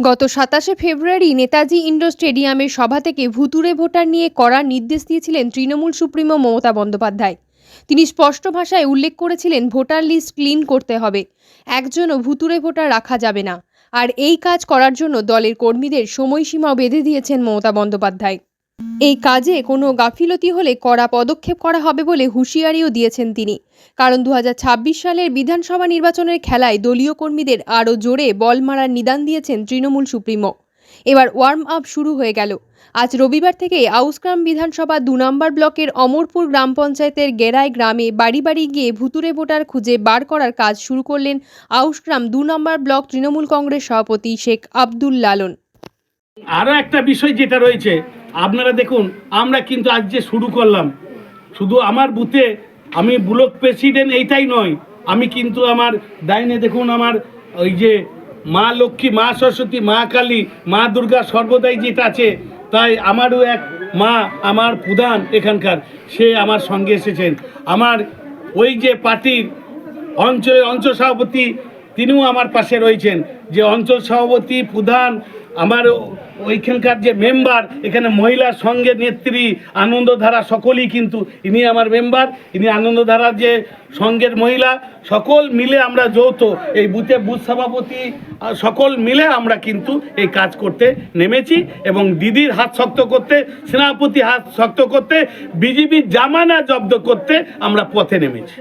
গত সাতাশে ফেব্রুয়ারি নেতাজি ইন্ডোর স্টেডিয়ামের সভা থেকে ভুতুরে ভোটার নিয়ে করার নির্দেশ দিয়েছিলেন তৃণমূল সুপ্রিমো মমতা বন্দ্যোপাধ্যায়। তিনি স্পষ্ট ভাষায় উল্লেখ করেছিলেন, ভোটার লিস্ট ক্লিন করতে হবে। একজনও ভুতুরে ভোটার রাখা যাবে না। আর এই কাজ করার জন্য দলের কর্মীদের সময়সীমাও বেঁধে দিয়েছেন মমতা বন্দ্যোপাধ্যায়। এই কাজে কোনো গাফিলতি হলে কড়া পদক্ষেপ করা হবে বলে হুঁশিয়ারিও দিয়েছেন তিনি। কারণ দু হাজার ছাব্বিশ সালের বিধানসভা নির্বাচনের খেলায় দলীয় কর্মীদের আরও জোরে বল মারার নিদান দিয়েছেন তৃণমূল সুপ্রিমো। এবার ওয়ার্ম আপ শুরু হয়ে গেল। আজ রবিবার থেকে আউসগ্রাম বিধানসভা দু নম্বর ব্লকের অমরপুর গ্রাম পঞ্চায়েতের গেরায় গ্রামে বাড়ি বাড়ি গিয়ে ভুতুরে ভোটার খুঁজে বার করার কাজ শুরু করলেন আউসগ্রাম দু নম্বর ব্লক তৃণমূল কংগ্রেস সভাপতি শেখ আব্দুল লালন। আরও একটা বিষয় যেটা রয়েছে আপনারা দেখুন, আমরা কিন্তু আজ যে শুরু করলাম, শুধু আমার বুথে আমি ব্লক প্রেসিডেন্ট এইটাই নয়, আমি কিন্তু আমার ডাইনে দেখুন আমার ওই যে মা লক্ষ্মী, মা সরস্বতী, মা কালী, মা দুর্গা সর্বদাই যেটা আছে, তাই আমারও এক মা, আমার প্রধান এখানকার, সে আমার সঙ্গে এসেছেন। আমার ওই যে পার্টির অঞ্চলের অঞ্চল সভাপতি, তিনিও আমার পাশে রয়েছেন। যে অঞ্চল সভাপতি, প্রধান আমার ওইখানকার যে মেম্বার, এখানে মহিলার সঙ্গে নেত্রী, আনন্দধারা সকলেই কিন্তু ইনি আমার মেম্বার, ইনি আনন্দধারার যে সঙ্গের মহিলা, সকল মিলে আমরা যৌথ, এই বুথে বুথ সভাপতি সকল মিলে আমরা কিন্তু এই কাজ করতে নেমেছি এবং দিদির হাত শক্ত করতে সেনাপতি হাত শক্ত করতে বিজেপির জামানা জব্দ করতে আমরা পথে নেমেছি।